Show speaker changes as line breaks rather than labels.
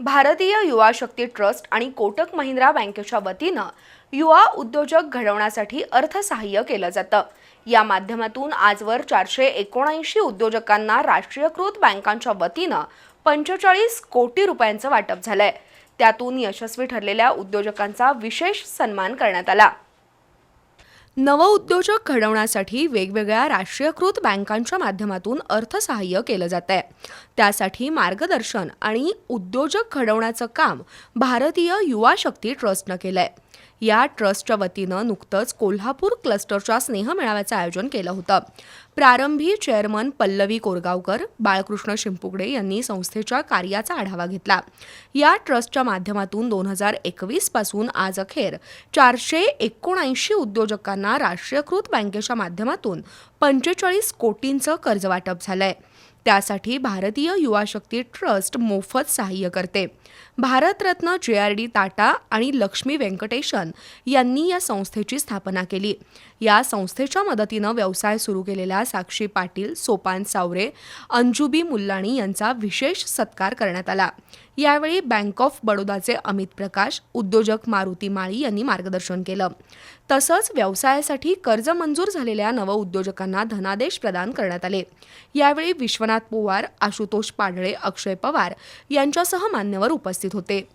भारतीय युवा शक्ती trust आणि कोटक महिंद्रा बँकेच्या वतीनं युवा उद्योजक घडवण्यासाठी अर्थसहाय्य केलं जातं. या माध्यमातून आजवर चारशे एकोणऐंशी उद्योजकांना राष्ट्रीयकृत बँकांच्या वतीनं पंचेचाळीस कोटी रुपयांचं वाटप झालंय. त्यातून यशस्वी ठरलेल्या उद्योजकांचा विशेष सन्मान करण्यात आला. नवउद्योजक घडवण्यासाठी वेगवेगळ्या राष्ट्रीयकृत बँकांच्या माध्यमातून अर्थसहाय्य केलं जात आहे त्यासाठी मार्गदर्शन आणि उद्योजक घडवण्याचं काम भारतीय युवा शक्ती ट्रस्टनं केलं आहे या ट्रस्टच्या वतीनं नुकतंच कोल्हापूर क्लस्टरच्या स्नेहमेळाव्याचं आयोजन केलं होतं. प्रारंभी चेअरमन पल्लवी कोरगावकर बाळकृष्ण शिंपुगडे यांनी संस्थेच्या कार्याचा आढावा घेतला. या ट्रस्टच्या माध्यमातून दोन हजार एकवीसपासून आज अखेर चारशे एकोणऐंशी उद्योजकांना राष्ट्रीयकृत बँकेच्या माध्यमातून पंचेचाळीस कोटींचं कर्ज वाटप झालंय. त्यासाठी भारतीय युवा शक्ती ट्रस्ट मोफत सहाय्य करते. भारतरत्न जे आर डी टाटा आणि लक्ष्मी व्यंकटेशन यांनी या संस्थेची स्थापना केली. या संस्थेच्या मदतीनं व्यवसाय सुरू केलेल्या साक्षी पाटील सोपान सावरे अंजुबी मुल्लाणी यांचा विशेष सत्कार करण्यात आला. यावेळी बँक ऑफ बडोदाचे अमित प्रकाश उद्योजक मारुती माळी यांनी मार्गदर्शन केलं. तसंच व्यवसायासाठी कर्ज मंजूर झालेल्या नवउद्योजकांना धनादेश प्रदान करण्यात आले. यावेळी विश्वनाथ पोवार आशुतोष पाडळे अक्षय पवार यांच्यासह मान्यवर उपस्थित होते.